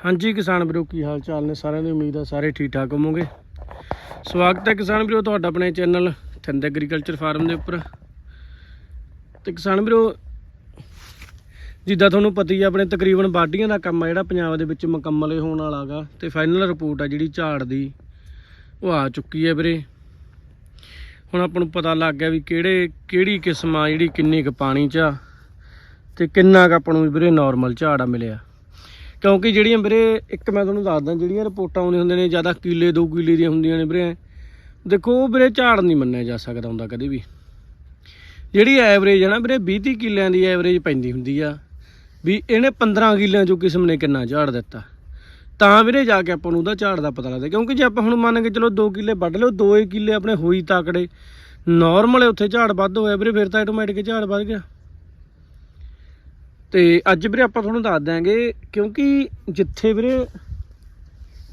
ਹਾਂਜੀ ਕਿਸਾਨ ਵੀਰੋ, ਕੀ ਹਾਲ ਚਾਲ ਨੇ? ਸਾਰਿਆਂ ਦੀ ਉਮੀਦ ਆ ਸਾਰੇ ਠੀਕ ਠਾਕ ਹੋਵੋਗੇ। ਸਵਾਗਤ ਹੈ ਕਿਸਾਨ ਵੀਰੋ, ਤੁਹਾਡਾ ਆਪਣੇ ਚੈਨਲ ਥਿੰਦ ਐਗਰੀਕਲਚਰ ਫਾਰਮ ਦੇ ਉੱਪਰ। ਤੇ ਕਿਸਾਨ ਵੀਰੋ, ਜਿੱਦਾਂ ਤੁਹਾਨੂੰ ਪਤਾ ਹੀ ਆ, ਆਪਣੇ ਤਕਰੀਬਨ ਵਾਢੀਆਂ ਦਾ ਕੰਮ ਆ ਜਿਹੜਾ ਪੰਜਾਬ ਦੇ ਵਿੱਚ ਮੁਕੰਮਲ ਹੋਣ ਵਾਲਾ ਗਾ, ਤੇ ਫਾਈਨਲ ਰਿਪੋਰਟ ਆ ਜਿਹੜੀ ਝਾੜ ਦੀ, ਉਹ ਆ ਚੁੱਕੀ ਹੈ ਵੀਰੇ। ਹੁਣ ਆਪਾਂ ਨੂੰ ਪਤਾ ਲੱਗ ਗਿਆ ਵੀ ਕਿਹੜੇ, ਕਿਹੜੀ ਕਿਸਮ ਆ ਜਿਹੜੀ ਕਿੰਨੀ ਕੁ ਪਾਣੀ 'ਚ ਆ, ਤੇ ਕਿੰਨਾ ਕੁ ਆਪਾਂ ਨੂੰ ਵੀਰੇ ਨਾਰਮਲ ਝਾੜ ਆ ਮਿਲਿਆ। ਕਿਉਂਕਿ ਜਿਹੜੀਆਂ ਵੀਰੇ, ਇੱਕ ਮੈਂ ਤੁਹਾਨੂੰ ਦੱਸਦਾ, ਜਿਹੜੀਆਂ ਰਿਪੋਰਟਾਂ ਆਉਂਦੀਆਂ ਹੁੰਦੀਆਂ ਨੇ, ਜ਼ਿਆਦਾ ਕਿੱਲੇ ਦੋ ਕਿੱਲੇ ਦੀਆਂ ਹੁੰਦੀਆਂ ਨੇ ਵੀਰੇ, ਦੇਖੋ, ਉਹ ਵੀਰੇ ਝਾੜ ਨਹੀਂ ਮੰਨਿਆ ਜਾ ਸਕਦਾ ਹੁੰਦਾ ਕਦੇ ਵੀ। ਜਿਹੜੀ ਐਵਰੇਜ ਹੈ ਨਾ ਵੀਰੇ 20 30 ਕਿੱਲਿਆਂ ਦੀ ਐਵਰੇਜ ਪੈਂਦੀ ਹੁੰਦੀ ਆ, ਵੀ ਇਹਨੇ 15 ਕਿੱਲਿਆਂ ਚੋਂ ਕਿਸਮ ਨੇ ਕਿੰਨਾ ਝਾੜ ਦਿੱਤਾ। ਤਾਂ ਵੀਰੇ ਜਾ ਕੇ ਆਪਾਂ ਨੂੰ ਉਹਦਾ ਝਾੜ ਦਾ ਪਤਾ ਲੱਗਦਾ, ਕਿਉਂਕਿ ਜੇ ਆਪਾਂ ਹੁਣ ਮੰਨ ਕੇ ਚਲੋ 2 ਕਿੱਲੇ ਵੱਢ ਲਿਓ 2 ਕਿੱਲੇ ਆਪਣੇ ਹੋਈ ਤਾਕੜੇ ਨਾਰਮਲ ਉੱਥੇ ਝਾੜ ਵੱਧ ਹੋਇਆ ਵੀਰੇ, ਫਿਰ ਤਾਂ ਆਟੋਮੈਟਿਕ ਝਾੜ ਵੱਧ ਗਿਆ। ਤੇ ਅੱਜ ਵੀਰੇ ਆਪਾਂ ਤੁਹਾਨੂੰ ਦੱਸ ਦਿਆਂਗੇ, ਕਿਉਂਕਿ ਜਿੱਥੇ ਵੀਰੇ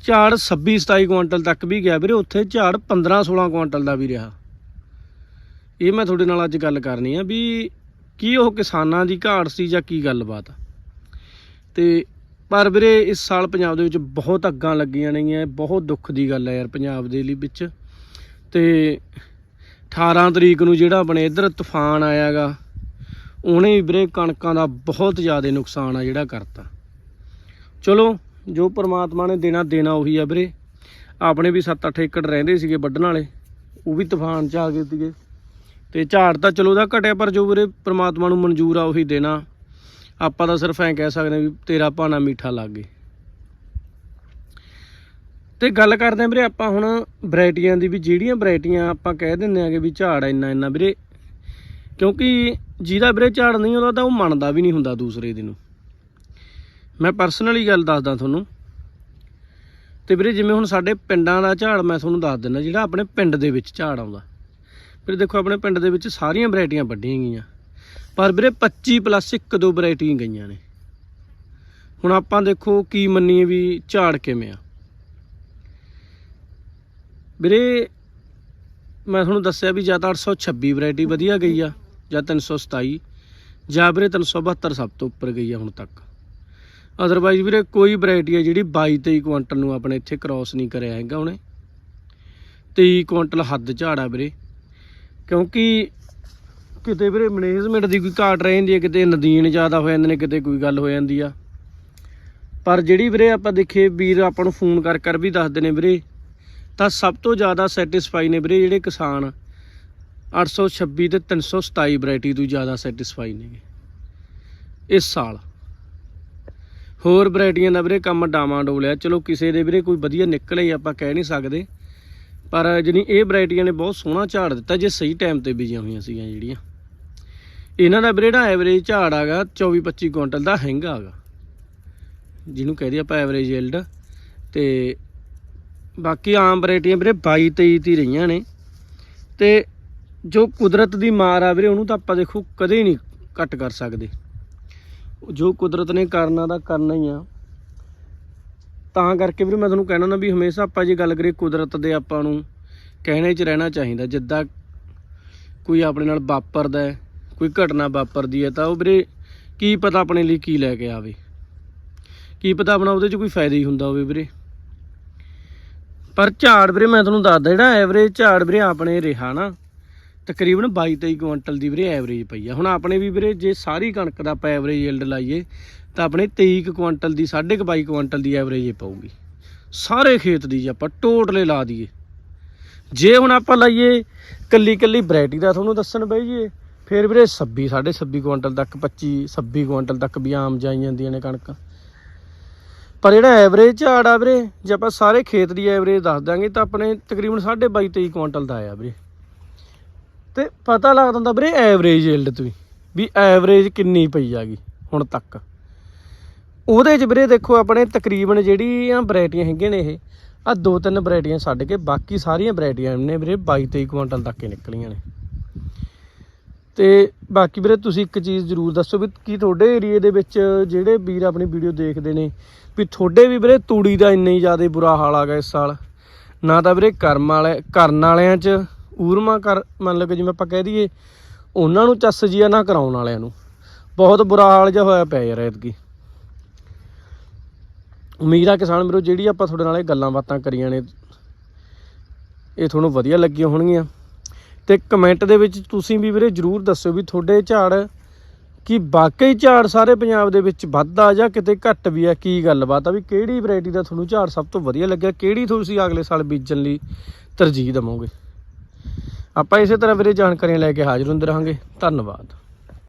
ਝਾੜ 26 27 ਕੁਇੰਟਲ ਤੱਕ ਵੀ ਗਿਆ ਵੀਰੇ, ਉੱਥੇ ਝਾੜ 15 16 ਕੁਇੰਟਲ ਦਾ ਵੀ ਰਿਹਾ। ਇਹ ਮੈਂ ਤੁਹਾਡੇ ਨਾਲ ਅੱਜ ਗੱਲ ਕਰਨੀ ਆ ਵੀ ਕੀ ਉਹ ਕਿਸਾਨਾਂ ਦੀ ਘਾਟ ਸੀ ਜਾਂ ਕੀ ਗੱਲਬਾਤ? ਆ ਤੇ ਪਰ ਵੀਰੇ ਇਸ ਸਾਲ ਪੰਜਾਬ ਦੇ ਵਿੱਚ ਬਹੁਤ ਅੱਗਾਂ ਲੱਗੀਆਂ ਨੇਗੀਆਂ ਬਹੁਤ ਦੁੱਖ ਦੀ ਗੱਲ ਹੈ ਯਾਰ ਪੰਜਾਬ ਦੇ ਲਈ ਵਿੱਚ। ਤੇ 18 ਤਰੀਕ ਨੂੰ ਜਿਹੜਾ ਆਪਣੇ ਇੱਧਰ ਤੂਫਾਨ ਆਇਆਗਾ ਉਹਨੇ ਵੀ ਵੀਰੇ ਕਣਕਾਂ ਦਾ ਬਹੁਤ ਜ਼ਿਆਦਾ ਨੁਕਸਾਨ ਆ ਜਿਹੜਾ ਕਰਤਾ। ਚਲੋ, ਜੋ ਪ੍ਰਮਾਤਮਾ ਨੇ ਦੇਣਾ ਦੇਣਾ ਉਹੀ ਆ ਵੀਰੇ। ਆਪਣੇ ਵੀ 7-8 ਏਕੜ ਰਹਿੰਦੇ ਸੀਗੇ ਵੱਢਣ ਵਾਲੇ, ਉਹ ਵੀ ਤੂਫਾਨ ਚ ਆ ਗਏ ਸੀਗੇ। ਤੇ ਝਾੜ ਤਾਂ ਚਲੋ ਦਾ ਘਟਿਆ, ਪਰ ਜੋ ਵੀਰੇ ਪ੍ਰਮਾਤਮਾ ਨੂੰ ਮਨਜ਼ੂਰ ਆ ਉਹੀ ਦੇਣਾ। ਆਪਾਂ ਤਾਂ ਸਿਰਫ ਐਂ ਕਹਿ ਸਕਦੇ ਹਾਂ ਵੀ ਤੇਰਾ ਭਾਣਾ ਮਿੱਠਾ ਲੱਗ ਗਏ। ਤੇ ਗੱਲ ਕਰਦੇ ਆਂ ਵੀਰੇ ਆਪਾਂ ਹੁਣ ਵੈਰਾਈਟੀਆਂ ਦੀ ਵੀ, ਜਿਹੜੀਆਂ ਵੈਰਾਈਟੀਆਂ ਆਪਾਂ ਕਹਿ ਦਿੰਦੇ ਆਂਗੇ ਵੀ ਝਾੜ ਇੰਨਾ ਇੰਨਾ ਵੀਰੇ। ਕਿਉਂਕਿ ਜਿਹਦਾ ਵੀਰੇ ਝਾੜ ਨਹੀਂ ਹੁੰਦਾ ਤਾਂ ਉਹ ਮੰਨਦਾ ਵੀ ਨਹੀਂ ਹੁੰਦਾ ਦੂਸਰੇ ਦੀ ਨੂੰ। ਮੈਂ ਪਰਸਨਲੀ ਗੱਲ ਦੱਸਦਾ ਤੁਹਾਨੂੰ। ਤੇ ਵੀਰੇ ਜਿਵੇਂ ਹੁਣ ਸਾਡੇ ਪਿੰਡਾਂ ਦਾ ਝਾੜ ਮੈਂ ਤੁਹਾਨੂੰ ਦੱਸ ਦਿੰਦਾ, ਜਿਹੜਾ ਆਪਣੇ ਪਿੰਡ ਦੇ ਵਿੱਚ ਝਾੜ ਆਉਂਦਾ। ਵੀਰੇ ਦੇਖੋ, ਆਪਣੇ ਪਿੰਡ ਦੇ ਵਿੱਚ ਸਾਰੀਆਂ ਵੈਰਾਈਟੀਆਂ ਵੱਡੀਆਂ ਗਈਆਂ। ਪਰ ਵੀਰੇ 25 ਪਲੱਸ ਇੱਕ ਦੋ ਵੈਰਾਈਟੀਆਂ ਗਈਆਂ ਨੇ। ਹੁਣ ਆਪਾਂ ਦੇਖੋ ਕੀ ਮੰਨੀਏ ਵੀ ਝਾੜ ਕਿਵੇਂ ਆ। ਵੀਰੇ ਮੈਂ ਤੁਹਾਨੂੰ ਦੱਸਿਆ ਵੀ ਜਾਂ ਤਾਂ 826 ਵੈਰਾਈਟੀ ਵਧੀਆ ਗਈ ਆ। ਜਾਂ 327 ਜਾਂ ਵੀਰੇ 372 ਸਭ ਤੋਂ ਉੱਪਰ ਗਈ ਆ ਹੁਣ ਤੱਕ। ਅਦਰਵਾਈਜ਼ ਵੀਰੇ ਕੋਈ ਵੈਰਾਈਟੀ ਆ ਜਿਹੜੀ 22 23 ਕੁਇੰਟਲ ਨੂੰ ਆਪਣੇ ਇੱਥੇ ਕ੍ਰਾਸ ਨਹੀਂ ਕਰਿਆ ਹੈਗਾ ਉਹਨੇ। 23 ਕੁਇੰਟਲ ਹੱਦ ਝਾੜਾ ਵੀਰੇ। ਕਿਉਂਕਿ ਕਿਤੇ ਵੀਰੇ ਮੈਨੇਜਮੈਂਟ ਦੀ ਕੋਈ ਘਾਟ ਰਹਿ ਜਾਂਦੀ ਹੈ ਕਿਤੇ ਨਦੀਨ ਜ਼ਿਆਦਾ ਹੋ ਜਾਂਦੇ ਨੇ, ਕਿਤੇ ਕੋਈ ਗੱਲ ਹੋ ਜਾਂਦੀ ਆ। ਪਰ ਜਿਹੜੀ ਵੀਰੇ ਆਪਾਂ ਦੇਖੇ ਵੀਰ ਆਪਾਂ ਨੂੰ ਫੋਨ ਕਰ ਕਰ ਵੀ ਦੱਸਦੇ ਨੇ ਵੀਰੇ, ਤਾਂ ਸਭ ਤੋਂ ਜ਼ਿਆਦਾ ਸੈਟੀਸਫਾਈ ਨੇ ਵੀਰੇ ਜਿਹੜੇ ਕਿਸਾਨ। 826 ਤੇ 327 ਵੈਰਾਈਟੀ ਤੋਂ ਜ਼ਿਆਦਾ ਸੈਟੀਸਫਾਈ ਨੇਗੇ ਇਸ ਸਾਲ। ਹੋਰ ਵੈਰਾਈਟੀਆਂ ਦਾ ਵੀਰੇ ਕੰਮ ਡਾਵਾਂ ਡੋਲਿਆ ਚਲੋ ਕਿਸੇ ਦੇ ਵੀਰੇ ਕੋਈ ਵਧੀਆ ਨਿਕਲੇ ਆਪਾਂ ਕਹਿ ਨਹੀਂ ਸਕਦੇ। ਪਰ ਜਿਹੜੀ ਇਹ ਵੈਰਾਈਟੀਆਂ ਨੇ ਬਹੁਤ ਸੋਹਣਾ ਝਾੜ ਦਿੱਤਾ ਜੇ ਸਹੀ ਟਾਈਮ ਤੇ ਬੀਜੀਆਂ ਹੋਈਆਂ ਸੀਗੀਆਂ ਜਿਹੜੀਆਂ। ਇਹਨਾਂ ਦਾ ਵੀਰੇ ਜਿਹੜਾ ਐਵਰੇਜ ਝਾੜ ਆਗਾ 24 25 ਕੁਇੰਟਲ ਦਾ ਹੈਂਗਾ ਆਗਾ। ਜਿਹਨੂੰ ਕਹਦੇ ਆਪਾਂ ਐਵਰੇਜ ਯੀਲਡ ਤੇ ਬਾਕੀ ਆਮ ਵੈਰਾਈਟੀਆਂ ਵੀਰੇ 22 23 ਤੀ ਰਹੀਆਂ ਨੇ। ਤੇ ਜੋ ਕੁਦਰਤ ਦੀ ਮਾਰ ਆ ਵੀਰੇ, ਉਹਨੂੰ ਤਾਂ ਆਪਾਂ ਦੇਖੋ ਕਦੇ ਨਹੀਂ ਘੱਟ ਕਰ ਸਕਦੇ। ਜੋ ਕੁਦਰਤ ਨੇ ਕਰਨਾ ਦਾ ਕਰਨਾ ਹੀ ਆ। ਤਾਂ ਕਰਕੇ ਵੀਰੇ ਮੈਂ ਤੁਹਾਨੂੰ ਕਹਿਣਾ ਨਾ ਵੀ ਹਮੇਸ਼ਾ ਆਪਾਂ ਜੇ ਗੱਲ ਕਰੀਏ ਕੁਦਰਤ ਦੇ ਆਪਾਂ ਨੂੰ, ਕਹਿਣੇ 'ਚ ਰਹਿਣਾ ਚਾਹੀਦਾ। ਜਿੱਦਾਂ ਕੋਈ ਆਪਣੇ ਨਾਲ ਵਾਪਰਦਾ ਹੈ, ਕੋਈ ਘਟਨਾ ਵਾਪਰਦੀ ਹੈ, ਤਾਂ ਉਹ ਵੀਰੇ ਕੀ ਪਤਾ ਆਪਣੇ ਲਈ ਕੀ ਲੈ ਕੇ ਆਵੇ। ਕੀ ਪਤਾ ਆਪਣਾ ਉਹਦੇ 'ਚ ਕੋਈ ਫਾਇਦਾ ਹੀ ਹੁੰਦਾ ਹੋਵੇ ਵੀਰੇ। ਪਰ ਝਾੜ ਵੀਰੇ, ਮੈਂ ਤੁਹਾਨੂੰ ਦੱਸਦਾ, ਜਿਹੜਾ ਐਵਰੇਜ ਝਾੜ ਵੀਰੇ ਆਪਣੇ ਰਿਹਾ ਨਾ ਤਕਰੀਬਨ 22 23 ਕੁਇੰਟਲ ਦੀ ਵੀਰੇ ਐਵਰੇਜ ਪਈ ਆ। ਹੁਣ ਆਪਣੇ ਵੀ ਵੀਰੇ ਜੇ ਸਾਰੀ ਕਣਕ ਦਾ ਆਪਾਂ ਐਵਰੇਜ ਯੀਲਡ ਲਾਈਏ, ਤਾਂ ਆਪਣੇ 23 ਕੁ ਕੁਇੰਟਲ ਦੀ 22.5 ਕੁਇੰਟਲ ਦੀ ਐਵਰੇਜ ਪਊਗੀ। ਸਾਰੇ ਖੇਤ ਦੀ ਜੇ ਆਪਾਂ ਟੋਟਲੇ ਲਾ ਦਈਏ। ਜੇ ਹੁਣ ਆਪਾਂ ਲਾਈਏ ਕੱਲੀ ਕੱਲੀ ਵੈਰਾਈਟੀ ਦਾ ਤੁਹਾਨੂੰ ਦੱਸਣ ਬਈ ਜੀ ਫਿਰ ਵੀਰੇ 26 26 ਕੁਇੰਟਲ ਤੱਕ 25 26 ਕੁਇੰਟਲ ਤੱਕ ਵੀ ਆਮ ਜਾਈ ਜਾਂਦੀਆਂ ਨੇ ਕਣਕਾਂ। ਪਰ ਜਿਹੜਾ ਐਵਰੇਜ ਝਾੜ ਆ ਵੀਰੇ, ਜੇ ਆਪਾਂ ਸਾਰੇ ਖੇਤ ਦੀ ਐਵਰੇਜ ਦੱਸ ਦਾਂਗੇ ਤਾਂ ਆਪਣੇ ਤਕਰੀਬਨ 22 23 ਕੁਇੰਟਲ ਦਾ ਆਇਆ ਵੀਰੇ। ਤੇ ਪਤਾ ਲੱਗਦਾ ਹੁੰਦਾ ਵੀਰੇ ਐਵਰੇਜ ਯੀਲਡ ਤੋਂ ਵੀ ਐਵਰੇਜ ਕਿੰਨੀ ਪਈ ਆਗੀ ਹੁਣ ਤੱਕ। ਉਹਦੇ 'ਚ ਵੀਰੇ ਦੇਖੋ ਆਪਣੇ ਤਕਰੀਬਨ ਜਿਹੜੀਆਂ ਵੈਰਾਈਟੀਆਂ ਹੈਗੀਆਂ ਨੇ ਇਹ ਆ ਦੋ ਤਿੰਨ ਵੈਰਾਈਟੀਆਂ ਛੱਡ ਕੇ ਬਾਕੀ ਸਾਰੀਆਂ ਵੈਰਾਈਟੀਆਂ ਨੇ ਵੀਰੇ 22 23 ਕੁਇੰਟਲ ਤੱਕ ਹੀ ਨਿਕਲੀਆਂ ਨੇ। ਤੇ ਬਾਕੀ ਵੀਰੇ ਤੁਸੀਂ ਇੱਕ ਚੀਜ਼ ਜ਼ਰੂਰ ਦੱਸੋ ਵੀ ਕੀ ਤੁਹਾਡੇ ਏਰੀਏ ਦੇ ਵਿੱਚ ਜਿਹੜੇ ਵੀਰ ਆਪਣੀ ਵੀਡੀਓ ਦੇਖਦੇ ਨੇ, ਵੀ ਤੁਹਾਡੇ ਵੀ ਵੀਰੇ ਤੂੜੀ ਦਾ ਇੰਨਾ ਹੀ ਜ਼ਿਆਦਾ ਬੁਰਾ ਹਾਲ ਆ ਗਿਆ ਇਸ ਸਾਲ। ਨਾ ਤਾਂ ਵੀਰੇ ਕਰਮ ਵਾਲੇ ਕਰਨ ਵਾਲਿਆਂ 'ਚ ਊਰਮਾ ਕਰ, ਮੰਨ ਲਓ ਕਿ ਜਿਵੇਂ ਆਪਾਂ ਕਹਿ ਦਈਏ, ਉਹਨਾਂ ਨੂੰ ਚੱਸ ਜੀਆ ਨਾ ਕਰਾਉਣ ਵਾਲਿਆਂ ਨੂੰ। ਬਹੁਤ ਬੁਰਾ ਹਾਲ ਜਿਹਾ ਹੋਇਆ ਪਿਆ ਯਾਰ ਐਤਕੀ। ਉਮੀਦ ਆ ਕਿਸਾਨ ਵੀਰੋ, ਜਿਹੜੀ ਆਪਾਂ ਤੁਹਾਡੇ ਨਾਲ ਇਹ ਗੱਲਾਂ ਬਾਤਾਂ ਕਰੀਆਂ ਨੇ, ਇਹ ਤੁਹਾਨੂੰ ਵਧੀਆ ਲੱਗੀਆਂ ਹੋਣਗੀਆਂ। ਤੇ ਕਮੈਂਟ ਦੇ ਵਿੱਚ ਤੁਸੀਂ ਵੀ ਵੀਰੇ ਜਰੂਰ ਦੱਸਿਓ ਵੀ ਤੁਹਾਡੇ ਝਾੜ ਕਿ ਵਾਕਈ ਝਾੜ ਸਾਰੇ ਪੰਜਾਬ ਦੇ ਵਿੱਚ ਵੱਧਦਾ ਜਾਂ ਕਿਤੇ ਘੱਟ ਵੀ ਆ, ਕੀ ਗੱਲਬਾਤ ਆ, ਵੀ ਕਿਹੜੀ ਵੈਰਾਈਟੀ ਦਾ ਤੁਹਾਨੂੰ ਝਾੜ ਸਭ ਤੋਂ ਵਧੀਆ ਲੱਗਿਆ, ਕਿਹੜੀ ਤੁਸੀਂ ਅਗਲੇ ਸਾਲ ਬੀਜਣ ਲਈ ਤਰਜੀਹ ਦੇਵੋਗੇ? ਆਪਾਂ ਇਸੇ ਤਰ੍ਹਾਂ ਵੀਰੇ ਜਾਣਕਾਰੀਆਂ ਲੈ ਕੇ ਹਾਜ਼ਰ ਹੁੰਦੇ ਰਹਾਂਗੇ। ਧੰਨਵਾਦ।